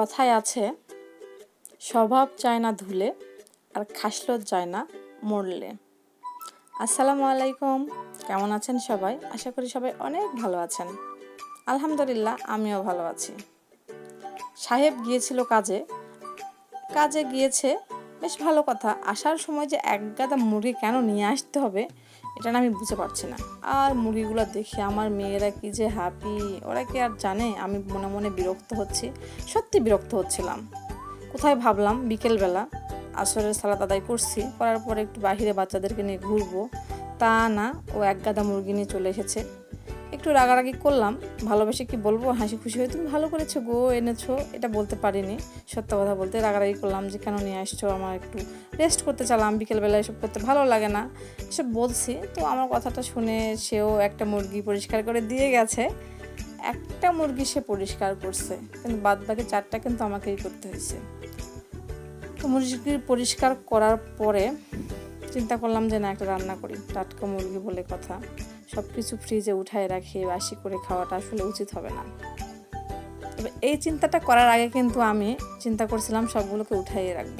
কথায় আছে, স্বভাব চায় না ধুলে আর খাসলো যায় না মরলে। আসসালামু আলাইকুম, কেমন আছেন সবাই? আশা করি সবাই অনেক ভালো আছেন। আলহামদুলিল্লাহ, আমিও ভালো আছি। সাহেব গিয়েছিল কাজে। কাজে গিয়েছে, বেশ ভালো কথা। আসার সময় যে এক গাদা কেন নিয়ে আসতে হবে এটা না আমি বুঝে পারছি না। আর মুরগিগুলো দেখে আমার মেয়েরা কি যে হ্যাপি ওরা কি আর জানে? আমি মনে মনে বিরক্ত হচ্ছি। সত্যি বিরক্ত হচ্ছিলাম। কোথায় ভাবলাম? বিকেলবেলা আসরের সালাদ আদায় করছি। করার পরে একটু বাহিরে বাচ্চাদেরকে নিয়ে ঘুরবো। তা না, ও এক গাদা মুরগি নিয়ে চলে এসেছে। একটু রাগারাগি করলাম, ভালোবেসে কি বলব? হাসি খুশি হয়ে তুমি ভালো করেছ গো, এনেছো, এটা বলতে পারিনি। সত্য কথা বলতে রাগারাগি করলাম যে কেন নিয়ে আসছো, আমার একটু রেস্ট করতে চালাম, বিকেলবেলা এসব করতে ভালো লাগে না। এসব বলছি, তো আমার কথাটা শুনে সেও একটা মুরগি পরিষ্কার করে দিয়ে গেছে। একটা মুরগি সে পরিষ্কার করছে, কিন্তু বাদ বাকি চারটা কিন্তু আমাকেই করতে হয়েছে। তো মুরগি পরিষ্কার করার পরে চিন্তা করলাম যে না, একটা রান্না করি, টাটকা মুরগি বলে কথা। সব কিছু ফ্রিজে উঠায় রাখে, বাসি করে খাওয়াটা আসলে উচিত হবে না। তবে এই চিন্তাটা করার আগে কিন্তু আমি চিন্তা করছিলাম সবগুলোকে উঠাইয়ে রাখব।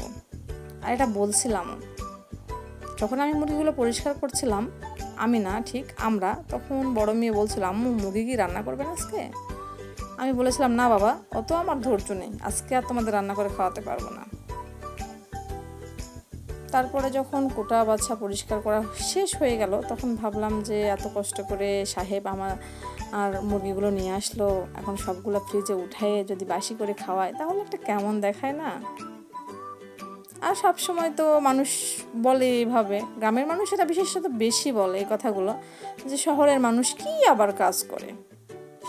আর এটা বলছিলাম যখন আমি মুরগিগুলো পরিষ্কার করছিলাম, আমি না, ঠিক আমরা, তখন বড় মেয়ে বলছিল, আম্মু, মুরগি কি রান্না করবেন আজকে? আমি বলেছিলাম, না বাবা, অত আমার ধৈর্য নেই, আজকে আর তোমাদের রান্না করে খাওয়াতে পারব না। তারপরে যখন কোটা বাচ্চা পরিষ্কার করা শেষ হয়ে গেল, তখন ভাবলাম যে এত কষ্ট করে সাহেব আমার, আর মুরগিগুলো নিয়ে আসলো, এখন সবগুলো ফ্রিজে উঠায়ে যদি বাসি করে খাওয়ায়, তাহলে একটা কেমন দেখায় না? আর সব সময় তো মানুষ বলে এইভাবে গ্রামের মানুষ এটা বিশেষত বেশি বলে এই কথাগুলো, যে শহরের মানুষ কি আবার কাজ করে?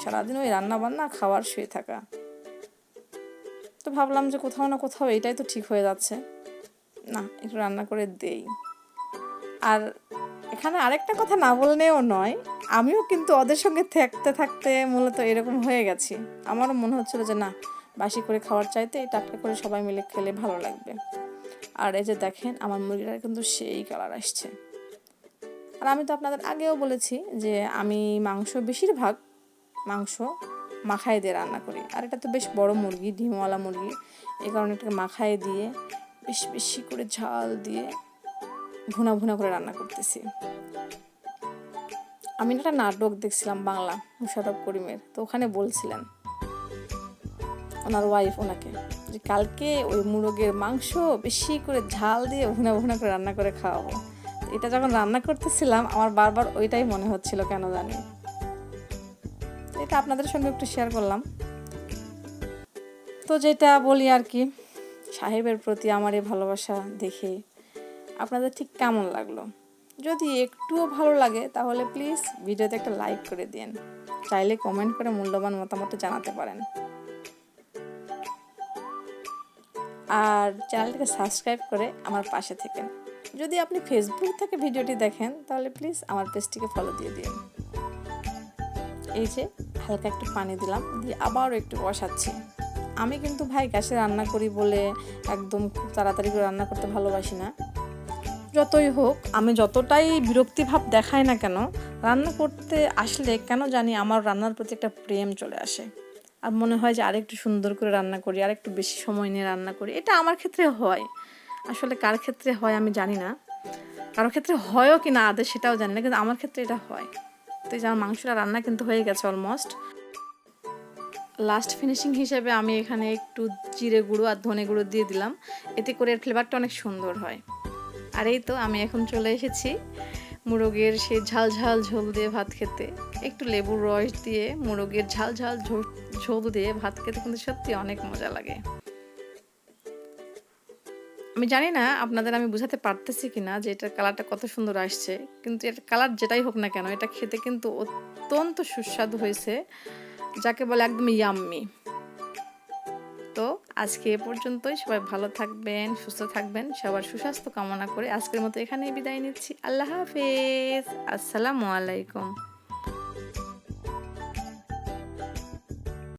সারাদিন ওই রান্না বান্না খাওয়ার, শুয়ে থাকা। তো ভাবলাম যে কোথাও না কোথাও এটাই তো ঠিক হয়ে যাচ্ছে। না, একটু রান্না করে দেই। আর এখানে আরেকটা কথা না বললেও নয়, আমিও কিন্তু ওদের সঙ্গে থাকতে থাকতে মূলত এরকম হয়ে গেছি। আমারও মনে হচ্ছিল যে না, বাসি করে খাওয়ার চাইতে এই টাটকা করে সবাই মিলে খেলে ভালো লাগবে। আর এই যে দেখেন, আমার মুরগিটা কিন্তু সেই কালার আসছে। আর আমি তো আপনাদের আগেও বলেছি যে আমি মাংস বেশিরভাগ মাংস মাখায় দিয়ে রান্না করি। আর এটা তো বেশ বড় মুরগি, ডিমওয়ালা মুরগি এই কারণে এটাকে মাখায় দিয়ে বেশি বেশি করে ঝাল দিয়ে ভুনা ভুনা করে রান্না করতেছি। আমি একটা নাটক দেখছিলাম বাংলা মুশারফ করিমের। তো ওখানে বলছিলেন ওনার ওয়াইফ ওনাকে যে কালকে ওই মুরগের মাংস বেশি করে ঝাল দিয়ে ভুনা ভুনা করে রান্না করে খাওয়াবো। এটা যখন রান্না করতেছিলাম, আমার বারবার ওইটাই মনে হচ্ছিল, কেন জানি। এটা আপনাদের সঙ্গে একটু শেয়ার করলাম। তো যেটা বলি আর কি সাহেবের প্রতি আমার এই ভালোবাসা দেখে আপনাদের ঠিক কেমন লাগল? যদি একটুও ভালো লাগে, তাহলে প্লিজ ভিডিওতে একটা লাইক করে দিন। চাইলে কমেন্ট করে মূল্যবান মতামত জানাতে পারেন। আর চ্যানেলটিকে সাবস্ক্রাইব করে আমার পাশে থেকেন। যদি আপনি ফেসবুক থেকে ভিডিওটি দেখেন, তাহলে প্লিজ আমার পেজটিকে ফলো দিয়ে দিন। এই যে, হালকা একটু পানি দিলাম, দিয়ে আবারও একটু বসাচ্ছি। আমি কিন্তু ভাই গ্যাসে রান্না করি বলে একদম খুব তাড়াতাড়ি করে রান্না করতে ভালোবাসি না। যতই হোক, আমি যতটাই বিরক্তি ভাব দেখাই না কেন, রান্না করতে আসলে কেন জানি আমার রান্নার প্রতি একটা প্রেম চলে আসে। আর মনে হয় যে আরেকটু সুন্দর করে রান্না করি, আরেকটু বেশি সময় নিয়ে রান্না করি, এটা আমার ক্ষেত্রে হয়। আসলে কার ক্ষেত্রে হয় আমি জানি না। কারও ক্ষেত্রে হয়ও কি না আদে সেটাও জানি না, কিন্তু আমার ক্ষেত্রে এটা হয়। তো এই যে আমার মাংসটা রান্না কিন্তু হয়ে গেছে অলমোস্ট লাস্ট ফিনিশিং হিসেবে আমি এখানে একটু জিরে গুঁড়ো আর ধনে গুঁড়ো দিয়ে দিলাম। এতে করে এর ফ্লেভারটা অনেক সুন্দর হয়। আর এই তো আমি এখন চলে এসেছি মুরগের সেই ঝাল ঝাল ঝোল দিয়ে ভাত খেতে। একটু লেবুর রস দিয়ে মুরগের ঝাল ঝাল ঝোল দিয়ে ভাত খেতে কিন্তু সত্যি অনেক মজা লাগে। আমি জানি না আপনাদের আমি বুঝাতে পারতেছি কিনা যে এটার কালারটা কত সুন্দর আসছে, কিন্তু এটার কালার যেটাই হোক না কেন, এটা খেতে কিন্তু অত্যন্ত সুস্বাদু হয়েছে। যাকে বলে একদম ইয়াম্মি তো আজকে এ পর্যন্তই, সবাই ভালো থাকবেন, সুস্থ থাকবেন, সবার সুস্বাস্থ্য কামনা করে আজকের মতো এখানেই বিদায় নিচ্ছি। আল্লাহ হাফেজ। আসসালামু আলাইকুম।